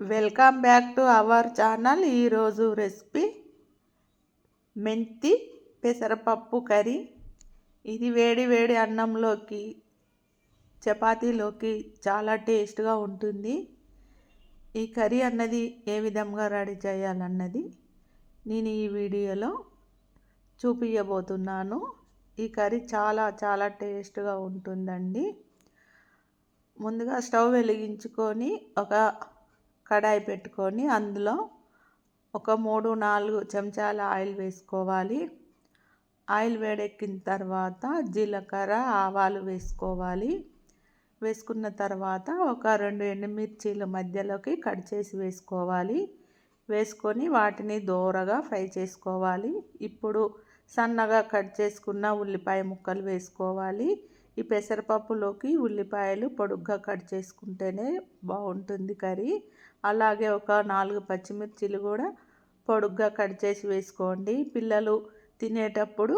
Welcome back to our channel. ఈరోజు recipe మెంతి పెసరపప్పు కర్రీ. ఇది వేడి వేడి అన్నంలోకి చపాతీలోకి చాలా టేస్ట్గా ఉంటుంది. ఈ కర్రీ అన్నది ఏ విధంగా రెడీ చేయాలన్నది నేను ఈ వీడియోలో చూపించబోతున్నాను ఈ కర్రీ చాలా చాలా టేస్ట్గా ఉంటుందండి. ముందుగా స్టవ్ వెలిగించుకొని ఒక కడాయి పెట్టుకొని అందులో ఒక మూడు నాలుగు చెంచాల ఆయిల్ వేసుకోవాలి. ఆయిల్ వేడెక్కిన తర్వాత జీలకర్ర ఆవాలు వేసుకోవాలి. వేసుకున్న తర్వాత ఒక రెండు ఎండుమిర్చీల మధ్యలోకి కట్ చేసి వేసుకోవాలి. వేసుకొని వాటిని దోరగా ఫ్రై చేసుకోవాలి. ఇప్పుడు సన్నగా కట్ చేసుకున్న ఉల్లిపాయ ముక్కలు వేసుకోవాలి. ఈ పెసరపప్పులోకి ఉల్లిపాయలు పొడుగ్గా కట్ చేసుకుంటేనే బాగుంటుంది కర్రీ. అలాగే ఒక నాలుగు పచ్చిమిర్చిలు కూడా పొడుగ్గా కట్ చేసి వేసుకోండి. పిల్లలు తినేటప్పుడు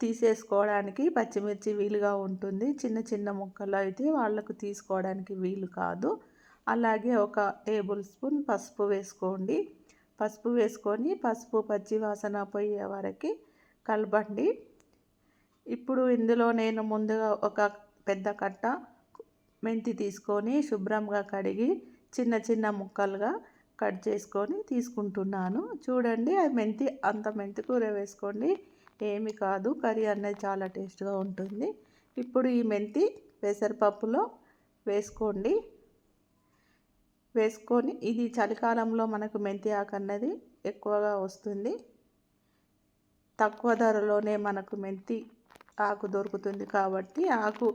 తీసేసుకోవడానికి పచ్చిమిర్చి వీలుగా ఉంటుంది. చిన్న చిన్న ముక్కలు అయితే వాళ్ళకు తీసుకోవడానికి వీలు కాదు. అలాగే ఒక టేబుల్ స్పూన్ పసుపు వేసుకోండి. పసుపు వేసుకొని పసుపు పచ్చి వాసన పోయే వరకు కలపండి. ఇప్పుడు ఇందులో నేను ముందుగా ఒక పెద్ద కట్ట మెంతి తీసుకొని శుభ్రంగా కడిగి చిన్న చిన్న ముక్కలుగా కట్ చేసుకొని తీసుకుంటున్నాను. చూడండి అది మెంతి అంత మెంతి కూర వేసుకోండి. ఏమి కాదు కర్రీ అనేది చాలా టేస్ట్గా ఉంటుంది. ఇప్పుడు ఈ మెంతి పెసరపప్పులో వేసుకోండి. వేసుకొని ఇది చలికాలంలో మనకు మెంతి ఆకు అన్నది ఎక్కువగా వస్తుంది. తక్కువ ధరలోనే మనకు మెంతి ఆకు దొరుకుతుంది కాబట్టి ఆకు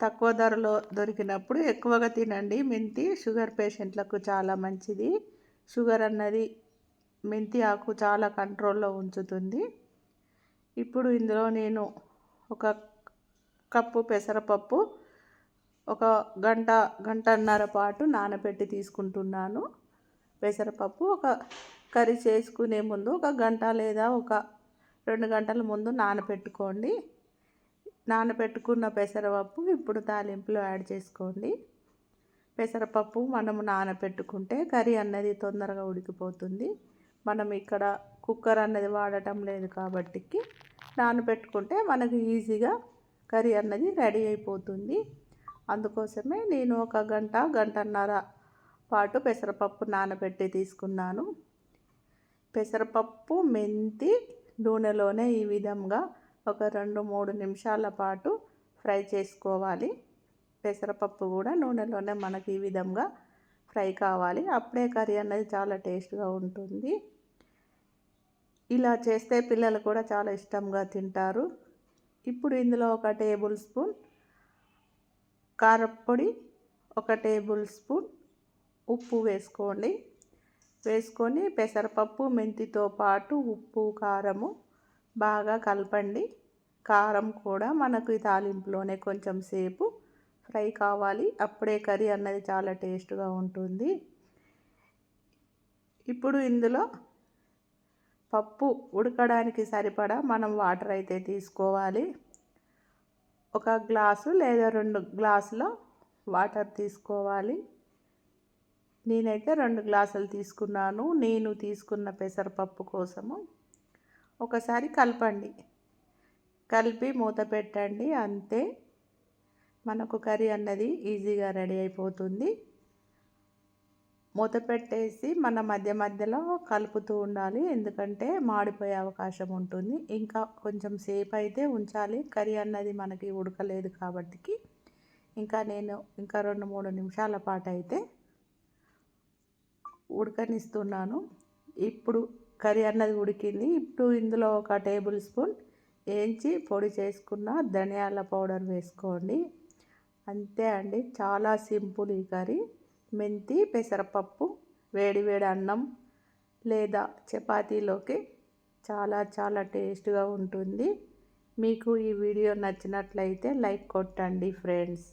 తక్కువ ధరలో దొరికినప్పుడు ఎక్కువగా తినండి. మెంతి షుగర్ పేషెంట్లకు చాలా మంచిది. షుగర్ అన్నది మెంతి ఆకు చాలా కంట్రోల్లో ఉంచుతుంది. ఇప్పుడు ఇందులో నేను ఒక కప్పు పెసరపప్పు ఒక గంట గంటన్నర పాటు నానబెట్టి తీసుకుంటున్నాను. పెసరపప్పు ఒక కర్రీ చేసుకునే ముందు ఒక గంట లేదా ఒక రెండు గంటల ముందు నానబెట్టుకోండి. నానబెట్టుకున్న పెసరపప్పు ఇప్పుడు తాలింపులో యాడ్ చేసుకోండి. పెసరపప్పు మనము నానబెట్టుకుంటే కర్రీ అన్నది తొందరగా ఉడికిపోతుంది. మనం ఇక్కడ కుక్కర్ అన్నది వాడటం లేదు కాబట్టి నానబెట్టుకుంటే మనకు ఈజీగా కర్రీ అన్నది రెడీ అయిపోతుంది. అందుకోసమే నేను ఒక గంట గంటన్నర పాటు పెసరపప్పు నానబెట్టి తీసుకున్నాను. పెసరపప్పు మెంతి నూనెలోనే ఈ విధంగా ఒక రెండు మూడు నిమిషాల పాటు ఫ్రై చేసుకోవాలి. పెసరపప్పు కూడా నూనెలోనే మనకి ఈ విధంగా ఫ్రై కావాలి. అప్పుడే కర్రీ అనేది చాలా టేస్ట్గా ఉంటుంది. ఇలా చేస్తే పిల్లలు కూడా చాలా ఇష్టంగా తింటారు. ఇప్పుడు ఇందులో ఒక టేబుల్ స్పూన్ కారపొడి ఒక టేబుల్ స్పూన్ ఉప్పు వేసుకోండి. వేసుకొని పెసరపప్పు మెంతితో పాటు ఉప్పు కారము బాగా కలపండి. కారం కూడా మనకు ఈ తాలింపులోనే కొంచెం సేపు ఫ్రై కావాలి. అప్పుడే కర్రీ అన్నది చాలా టేస్ట్గా ఉంటుంది. ఇప్పుడు ఇందులో పప్పు ఉడకడానికి సరిపడా మనం వాటర్ అయితే తీసుకోవాలి. ఒక గ్లాసు లేదా రెండు గ్లాసులో వాటర్ తీసుకోవాలి. నేనైతే రెండు గ్లాసులు తీసుకున్నాను. నేను తీసుకున్న పెసరపప్పు కోసము ఒకసారి కలపండి. కలిపి మూత పెట్టండి. అంతే. మనకు కర్రీ అన్నది ఈజీగా రెడీ అయిపోతుంది. మూత పెట్టేసి మన మధ్య మధ్యలో కలుపుతూ ఉండాలి. ఎందుకంటే మాడిపోయే అవకాశం ఉంటుంది. ఇంకా కొంచెం సేపు అయితే ఉంచాలి. కర్రీ అన్నది మనకి ఉడకలేదు కాబట్టి ఇంకా నేను ఇంకా రెండు మూడు నిమిషాల పాటు అయితే ఉడకనిస్తున్నాను. ఇప్పుడు కర్రీ అన్నది ఉడికింది. ఇప్పుడు ఇందులో ఒక టేబుల్ స్పూన్ వేయించి పొడి చేసుకున్న ధనియాల పౌడర్ వేసుకోండి. అంతే అండి. చాలా సింపుల్ ఈ కర్రీ. మెంతి పెసరపప్పు వేడి వేడి అన్నం లేదా చపాతీలోకి చాలా చాలా టేస్ట్గా ఉంటుంది. మీకు ఈ వీడియో నచ్చినట్లయితే లైక్ కొట్టండి ఫ్రెండ్స్.